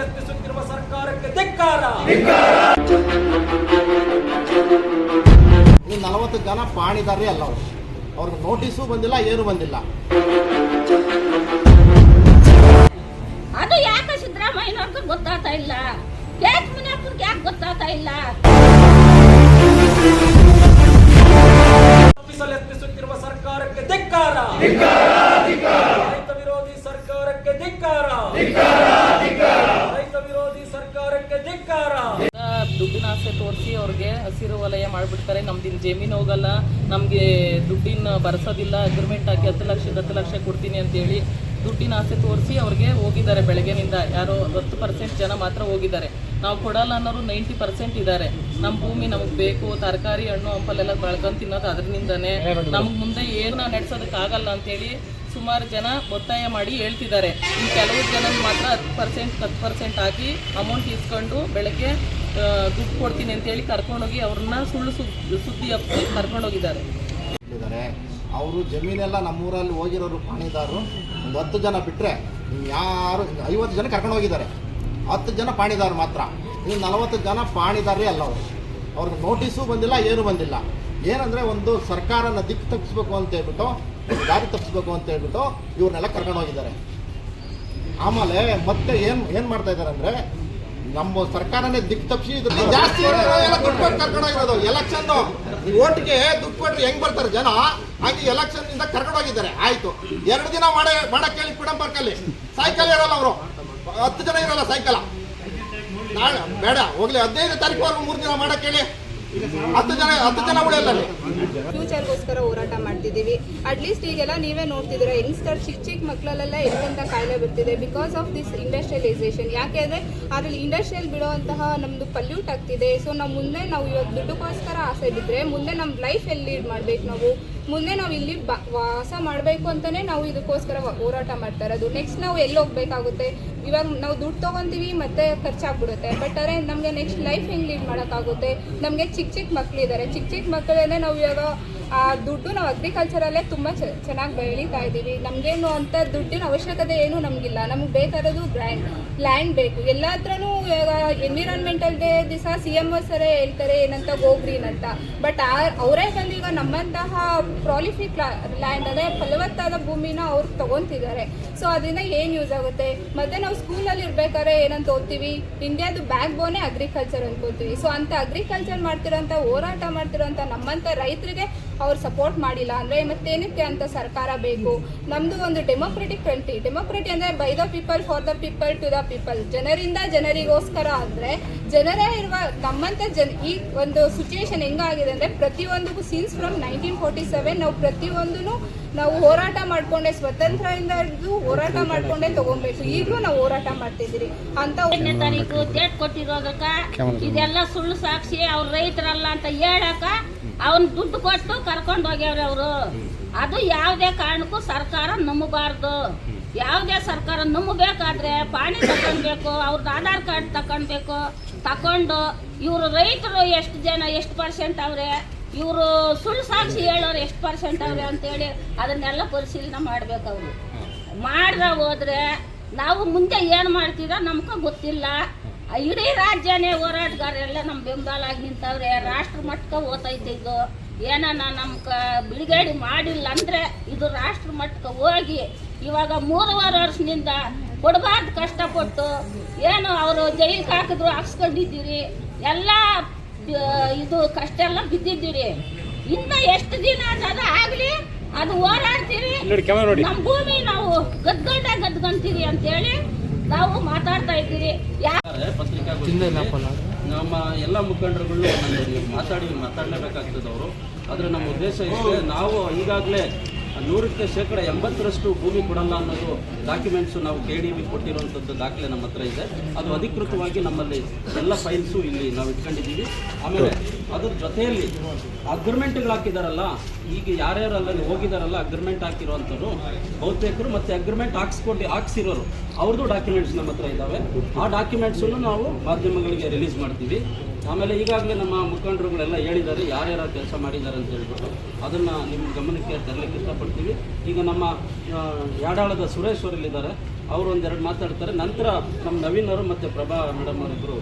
ಯತ್ನಿಸುತ್ತಿರುವ ಸರ್ಕಾರಕ್ಕೆ ಧಿಕ್ಕಾರ. ಈ ನಲವತ್ತು ಜನ ಪಾಣಿದಾರರೇ ಅಲ್ಲ ಅವರು. ಅವ್ರಿಗೆ ನೋಟಿಸು ಬಂದಿಲ್ಲ ಏನು ಬಂದಿಲ್ಲ. ಅದು ಯಾಕೆ ಸಿದ್ದರಾಮಯ್ಯನವ್ರಿಗೆ ಗೊತ್ತಾಗ್ತಾ ಇಲ್ಲ? ಯಾಕೆ ಮುನಿಯಪ್ಪನಿಗೆ ಯಾಕೆ ಗೊತ್ತಾಗ್ತಾ ಇಲ್ಲ? ತಪ್ಪಿಸಲು ಯತ್ನಿಸುತ್ತಿರುವ ಸರ್ಕಾರಕ್ಕೆ ಧಿಕ್ಕಾರ. ರೈತ ವಿರೋಧಿ ಸರ್ಕಾರಕ್ಕೆ ಧಿಕ್ಕಾರ. ರೈತ ವಿರೋಧಿ ಸರ್ಕಾರಕ್ಕೆ ಧಿಕ್ಕಾರ ದುಡ್ಡಿನ ಆಸೆ ತೋರಿಸಿ ಅವ್ರಿಗೆ ಹಸಿರು ವಲಯ ಮಾಡಿಬಿಡ್ತಾರೆ. ನಮ್ದಿನ್ ಜಮೀನು ಹೋಗಲ್ಲ. ನಮಗೆ ದುಡ್ಡಿನ ಬರ್ಸೋದಿಲ್ಲ. ಅಗ್ರಿಮೆಂಟ್ ಹಾಕಿ ಹತ್ತು ಲಕ್ಷ ಹತ್ತು ಲಕ್ಷ ಕೊಡ್ತೀನಿ ಅಂತೇಳಿ. ದುಡ್ಡಿನ ಆಸೆ ತೋರಿಸಿ ಅವ್ರಿಗೆ ಹೋಗಿದ್ದಾರೆ. ಬೆಳಗ್ಗೆನಿಂದ ಯಾರೋ ಹತ್ತು ಪರ್ಸೆಂಟ್ ಜನ ಮಾತ್ರ ಹೋಗಿದ್ದಾರೆ. ನಾವು ಕೊಡಲ್ಲ ಅನ್ನೋರು ನೈಂಟಿ ಪರ್ಸೆಂಟ್ ಇದ್ದಾರೆ. ನಮ್ಮ ಭೂಮಿ ನಮಗೆ ಬೇಕು, ತರಕಾರಿ, ಹಣ್ಣು, ಹಂಪಲೆಲ್ಲ ಬೆಳ್ಕೊಂಡು ತಿನ್ನೋದು ಅದರಿಂದನೇ. ನಮ್ಗೆ ಮುಂದೆ ಏನು ನಡೆಸೋದಕ್ಕಾಗಲ್ಲ ಅಂತೇಳಿ ಸುಮಾರು ಜನ ಒತ್ತಾಯ ಮಾಡಿ ಹೇಳ್ತಿದ್ದಾರೆ. ಇನ್ನು ಕೆಲವು ಜನ ಮಾತ್ರ ಹತ್ತು ಪರ್ಸೆಂಟ್ ಹತ್ತು ಪರ್ಸೆಂಟ್ ಹಾಕಿ ಅಮೌಂಟ್ ಇಸ್ಕೊಂಡು ಬೆಳಗ್ಗೆ ದುಡ್ಡು ಕೊಡ್ತೀನಿ ಅಂತೇಳಿ ಕರ್ಕೊಂಡೋಗಿ ಅವ್ರನ್ನ ಸುಳ್ಳು ಸುದ್ದಿ ಸುದ್ದಿ ಹಬ್ಬಿ ಕರ್ಕೊಂಡೋಗಿದ್ದಾರೆ. ಅವರು ಜಮೀನೆಲ್ಲ ನಮ್ಮೂರಲ್ಲಿ ಹೋಗಿರೋರು ಪಾಣಿದಾರರು. ಒಂದು ಹತ್ತು ಜನ ಬಿಟ್ಟರೆ ಯಾರು ಐವತ್ತು ಜನ ಕರ್ಕೊಂಡು ಹೋಗಿದ್ದಾರೆ. ಹತ್ತು ಜನ ಪಾಣಿದಾರರು ಮಾತ್ರ. ಇನ್ನು ನಲವತ್ತು ಜನ ಪಾಣಿದಾರೇ ಅಲ್ಲ ಅವರು. ಅವ್ರಿಗೆ ನೋಟಿಸು ಬಂದಿಲ್ಲ, ಏನೂ ಬಂದಿಲ್ಲ. ಏನಂದರೆ ಒಂದು ಸರ್ಕಾರನ ದಿಕ್ಕು ತಪ್ಪಿಸ್ಬೇಕು ಅಂತ ಹೇಳ್ಬಿಟ್ಟು, ದಾರಿ ತಪ್ಪಿಸ್ಬೇಕು ಅಂತ ಹೇಳ್ಬಿಟ್ಟು ಇವ್ರನ್ನೆಲ್ಲ ಕರ್ಕೊಂಡು ಹೋಗಿದ್ದಾರೆ. ಆಮೇಲೆ ಮತ್ತೆ ಏನು ಏನು ಮಾಡ್ತಾ ಇದ್ದಾರೆ ಅಂದರೆ, ನಮ್ಮ ಸರ್ಕಾರನೇ ದಿಕ್ಕು ತಪ್ಪಿಸಿ ಜಾಸ್ತಿ ಕರ್ಕೊಂಡು ಹೋಗಿರೋದು ಎಲೆಕ್ಷನ್ ಓಟ್ಗೆ ದುಡ್ಡು ಕೊಟ್ಟರೆ ಹೆಂಗ್ ಬರ್ತಾರೆ ಜನ? ಹಾಗೆ ಎಲೆಕ್ಷನ್ ಇಂದ ಕರ್ಕೊಂಡು ಹೋಗಿದ್ದಾರೆ. ಆಯ್ತು. ಎರಡು ದಿನ ಮಾಡೇ ಮಾಡಕ್ ಕೇಳಿ ಫ್ರೀಡಂ ಪಾರ್ಕಲ್ಲಿ. ಸೈಕಲ್ ಇರಲ್ಲ ಅವರು. ಹತ್ತು ಜನ ಇರಲ್ಲ ಸೈಕಲ್ ನಾಳೆ ಬೇಡ, ಹೋಗ್ಲಿ. ಹದಿನೈದು ತಾರೀಕು ಮೂರು ದಿನ ಮಾಡಕ್ ಹೇಳಿ ಹತ್ತು ಜನ ಹತ್ತು ಜನ ಉಳಿಯಲ್ಲ ಅಲ್ಲಿ. ಫ್ಯೂಚರ್ಗೋಸ್ಕರ ಹೋರಾಟ ಮಾಡ್ತಿದ್ದೀವಿ ಅಟ್ಲೀಸ್ಟ್ ಈಗೆಲ್ಲ ನೀವೇ ನೋಡ್ತಿದ್ದೀರಾ ಯಂಗ್ಸ್ಟರ್ ಚಿಕ್ಕ ಚಿಕ್ಕ ಮಕ್ಕಳಲ್ಲೆಲ್ಲ ಎಲ್ಲಿಂದ ಕಾಯಿಲೆ ಬರ್ತಿದೆ? ಬಿಕಾಸ್ ಆಫ್ ದಿಸ್ ಇಂಡಸ್ಟ್ರಿಯಲೈಸೇಷನ್ ಯಾಕೆ ಅಂದರೆ, ಅದ್ರಲ್ಲಿ ಇಂಡಸ್ಟ್ರಿಯಲ್ ಬಿಡುವಂತಹ ನಮ್ಮದು ಪಲ್ಯೂಟ್ ಆಗ್ತಿದೆ. ಸೊ ನಾವು ಮುಂದೆ ನಾವು ಇವತ್ತು ದುಡ್ಡುಗೋಸ್ಕರ ಆಸೆ ಬಿದ್ದರೆ ಮುಂದೆ ನಮ್ಮ ಲೈಫ್ ಎಲ್ಲಿ ಲೀಡ್ ಮಾಡಬೇಕು ನಾವು? ಮುಂದೆ ನಾವು ಇಲ್ಲಿ ಬ, ವಾಸ ಮಾಡಬೇಕು ಅಂತಲೇ ನಾವು ಇದಕ್ಕೋಸ್ಕರ ಹೋರಾಟ ಮಾಡ್ತಾ ಇರೋದು. ನೆಕ್ಸ್ಟ್ ನಾವು ಎಲ್ಲಿ ಹೋಗ್ಬೇಕಾಗುತ್ತೆ? ಇವಾಗ ನಾವು ದುಡ್ಡು ತೊಗೊತೀವಿ, ಮತ್ತೆ ಖರ್ಚಾಗ್ಬಿಡುತ್ತೆ. ಬಟ್ ಆದರೆ ನಮಗೆ ನೆಕ್ಸ್ಟ್ ಲೈಫ್ ಹೆಂಗೆ ಲೀಡ್ ಮಾಡೋಕ್ಕಾಗುತ್ತೆ? ನಮಗೆ ಚಿಕ್ಕ ಚಿಕ್ಕ ಮಕ್ಕಳಿದ್ದಾರೆ ಚಿಕ್ಕ ಚಿಕ್ಕ ಮಕ್ಕಳೇ ನಾವು ಇವಾಗ ಆ ದುಡ್ಡು ನಾವು ಅಗ್ರಿಕಲ್ಚರಲ್ಲೇ ತುಂಬ ಚೆನ್ನಾಗಿ ಬೆಳೀತಾ ಇದ್ದೀವಿ. ನಮಗೇನು ಅಂತ ದುಡ್ಡಿನ ಅವಶ್ಯಕತೆ ಏನು ನಮಗಿಲ್ಲ. ನಮ್ಗೆ ಬೇಕಾಗಿರೋದು ಗ್ರ್ಯಾಂಡ್ ಲ್ಯಾಂಡ್ ಬೇಕು. ಎಲ್ಲ ಹತ್ರನೂ ಇವಾಗ ಎನ್ವಿರಾನ್ಮೆಂಟಲ್ ಡೇ ದಿವಸ ಸಿ ಎಂ ಸರೇ ಹೇಳ್ತಾರೆ, ಏನಂತ ಗೋ ಅಂತ. ಬಟ್ ಆ, ಅವರೇ ಬಂದು ಈಗ ನಮ್ಮಂತಹ ಪ್ರಾಲಿಫಿಕ್ ಲ್ಯಾಂಡ್ ಅಂದರೆ ಫಲವತ್ತಾದ ಭೂಮಿನ ಅವ್ರು ತಗೊಂತಿದ್ದಾರೆ. ಸೊ ಅದರಿಂದ ಏನು ಯೂಸ್ ಆಗುತ್ತೆ? ಮತ್ತೆ ನಾವು ಸ್ಕೂಲಲ್ಲಿ ಇರ್ಬೇಕಾದ್ರೆ ಏನಂತ ಓದ್ತೀವಿ? ಇಂಡಿಯಾದು ಬ್ಯಾಕ್ ಬೋನೇ ಅಗ್ರಿಕಲ್ಚರ್ ಅನ್ಕೋತೀವಿ. ಸೊ ಅಂತ ಅಗ್ರಿಕಲ್ಚರ್ ಮಾಡ್ತಿರೋಂಥ, ಹೋರಾಟ ಮಾಡ್ತಿರೋಂಥ ನಮ್ಮಂಥ ರೈತರಿಗೆ ಅವ್ರು ಸಪೋರ್ಟ್ ಮಾಡಿಲ್ಲ ಅಂದರೆ ಮತ್ತೇನಕ್ಕೆ ಅಂತ ಸರ್ಕಾರ ಬೇಕು? ನಮ್ಮದು ಒಂದು ಡೆಮೋಕ್ರೆಟಿಕ್ ಕಂಟ್ರಿ ಡೆಮೋಕ್ರೆಟಿ ಅಂದರೆ by the people for the people to the people ಜನರಿಂದ ಜನರಿಗೋಸ್ಕರ ಅಂದರೆ ಜನರೇ ಇರುವ ನಮ್ಮಂಥ ಜನ ಈ ಒಂದು ಸಿಚುವೇಶನ್ ಹೆಂಗಾಗಿದೆ ಅಂದರೆ ಪ್ರತಿಯೊಂದಕ್ಕೂ since from nineteen forty seven ನಾವು ಪ್ರತಿಯೊಂದೂ ನಾವು ಹೋರಾಟ ಮಾಡ್ಕೊಂಡೆ ಸ್ವತಂತ್ರದಿಂದ ಹಿಡಿದು ಹೋರಾಟ ಮಾಡ್ಕೊಂಡೆ ತಗೊಬೇಕು ಈಗಲೂ ನಾವು ಹೋರಾಟ ಮಾಡ್ತಿದ್ದೀರಿ. ಅಂತ ಒಂದನೇ ತಾರೀಕು ಡೇಟ್ ಕೊಟ್ಟಿರೋದಕ್ಕ ಇದೆಲ್ಲ ಸುಳ್ಳು ಸಾಕ್ಷಿ ಅವ್ರ ರೈತರಲ್ಲ ಅಂತ ಹೇಳಕ ಅವ್ನ ದುಡ್ಡು ಕೊಟ್ಟು ಕರ್ಕೊಂಡು ಹೋಗ್ಯವ್ರಿ ಅವರು. ಅದು ಯಾವುದೇ ಕಾರಣಕ್ಕೂ ಸರ್ಕಾರ ನಂಬಬಾರ್ದು ಯಾವುದೇ ಸರ್ಕಾರ ನಂಬಬೇಕಾದ್ರೆ ಪಾಣಿ ತಗೊಳ್ಬೇಕು ಅವ್ರದ್ದು ಆಧಾರ್ ಕಾರ್ಡ್ ತಗೊಳ್ಬೇಕು ತಕೊಂಡು ಇವರು ರೈತರು ಎಷ್ಟು ಜನ ಎಷ್ಟು ಪರ್ಸೆಂಟ್ ಅವ್ರೆ? ಇವರು ಸುಳ್ಳು ಸಾಕ್ಷಿ ಹೇಳೋರು ಎಷ್ಟು ಪರ್ಸೆಂಟ್ ಅವ್ರೆ ಅಂತೇಳಿ ಅದನ್ನೆಲ್ಲ ಪರಿಶೀಲನೆ ಮಾಡ್ಬೇಕು ಅವರು. ಮಾಡ್ದ ಹೋದ್ರೆ ನಾವು ಮುಂದೆ ಏನು ಮಾಡ್ತೀರ ನಮ್ಗೆ ಗೊತ್ತಿಲ್ಲ. ಇಡೀ ರಾಜ್ಯನೇ ಹೋರಾಟಗಾರರೆಲ್ಲ ನಮ್ಮ ಬೆಂಬಲಾಗಿ ನಿಂತವ್ರೆ, ರಾಷ್ಟ್ರ ಮಟ್ಟಕ್ಕೆ ಓತೈತೆ ಇದು. ಏನನ್ನ ನಮ್ಮ ಕ ಬಿಡುಗಡೆ ಮಾಡಿಲ್ಲ ಅಂದರೆ ಇದು ರಾಷ್ಟ್ರ ಮಟ್ಟಕ್ಕೆ ಹೋಗಿ ಇವಾಗ ಮೂರುವರೆ ವರ್ಷದಿಂದ ಕೊಡಬಾರ್ದು ಕಷ್ಟಪಟ್ಟು, ಏನು ಅವರು ಜೈಲಿಗೆ ಹಾಕಿದ್ರು ಹಾಕ್ಸ್ಕೊಂಡಿದ್ದೀರಿ, ಎಲ್ಲ ಇದು ಕಷ್ಟ ಎಲ್ಲ ಬಿದ್ದಿದ್ದೀರಿ. ಇನ್ನ ಎಷ್ಟು ದಿನ ಅದು ಆಗ್ಲಿ ಅದು ಹೋರಾಡ್ತೀರಿ. ನಮ್ಮ ಭೂಮಿ ನಾವು ಗದ್ಗಂಡ ಗದ್ಗಂತೀರಿ ಅಂತೇಳಿ ನಾವು ಮಾತಾಡ್ತಾ ಇದ್ದೀರಿ. ನಮ್ಮ ಎಲ್ಲ ಮುಖಂಡರುಗಳು ಮಾತಾಡಿ ಮಾತಾಡಲೇಬೇಕಾಗ್ತದೆ ಅವರು. ಆದರೆ ನಮ್ಮ ಉದ್ದೇಶ ಇಷ್ಟೇ ನಾವು ಈಗಾಗಲೇ ನೂರಕ್ಕೆ ಶೇಕಡ ಎಂಬತ್ತರಷ್ಟು ಭೂಮಿ ಕೊಡಲ್ಲ ಅನ್ನೋದು ಡಾಕ್ಯುಮೆಂಟ್ಸು ನಾವು ಕೆ ಡಿ ಬಿ ಕೊಟ್ಟಿರುವಂಥದ್ದು ದಾಖಲೆ ನಮ್ಮ ಹತ್ರ ಇದೆ. ಅದು ಅಧಿಕೃತವಾಗಿ ನಮ್ಮಲ್ಲಿ ಎಲ್ಲ ಫೈಲ್ಸು ಇಲ್ಲಿ ನಾವು ಇಟ್ಕೊಂಡಿದ್ದೀವಿ. ಆಮೇಲೆ ಅದ್ರ ಜೊತೆಯಲ್ಲಿ ಅಗ್ರಿಮೆಂಟ್ಗಳು ಹಾಕಿದಾರಲ್ಲ, ಈಗ ಯಾರ್ಯಾರು ಅಲ್ಲಲ್ಲಿ ಹೋಗಿದಾರಲ್ಲ ಅಗ್ರಿಮೆಂಟ್ ಹಾಕಿರುವಂಥವ್ರು ಬಹುತೇಕರು ಮತ್ತು ಅಗ್ರಿಮೆಂಟ್ ಹಾಕ್ಸ್ಕೊಂಡು ಹಾಕ್ಸಿರೋರು ಅವ್ರದ್ದು ಡಾಕ್ಯುಮೆಂಟ್ಸ್ ನಮ್ಮ ಹತ್ರ ಇದ್ದಾವೆ ಆ ಡಾಕ್ಯುಮೆಂಟ್ಸನ್ನು ನಾವು ಮಾಧ್ಯಮಗಳಿಗೆ ರಿಲೀಸ್ ಮಾಡ್ತೀವಿ. ಆಮೇಲೆ ಈಗಾಗಲೇ ನಮ್ಮ ಮುಖಂಡರುಗಳೆಲ್ಲ ಹೇಳಿದ್ದಾರೆ, ಯಾರ್ಯಾರು ಕೆಲಸ ಮಾಡಿದ್ದಾರೆ ಅಂತ ಹೇಳ್ಬಿಟ್ಟು. ಅದನ್ನು ನಿಮ್ಮ ಗಮನಕ್ಕೆ ತರಲಿಕ್ಕೆ ಇಷ್ಟಪಡ್ತೀವಿ. ಈಗ ನಮ್ಮ ಯಾಡಾಳದ ಸುರೇಶ್ ಅವರಲ್ಲಿದ್ದಾರೆ ಅವರು ಒಂದೆರಡು ಮಾತಾಡ್ತಾರೆ. ನಂತರ ನಮ್ಮ ನವೀನ್ ಅವರು ಮತ್ತು ಪ್ರಭಾ ಮೇಡಮ್ ಅವರಿಬ್ಬರು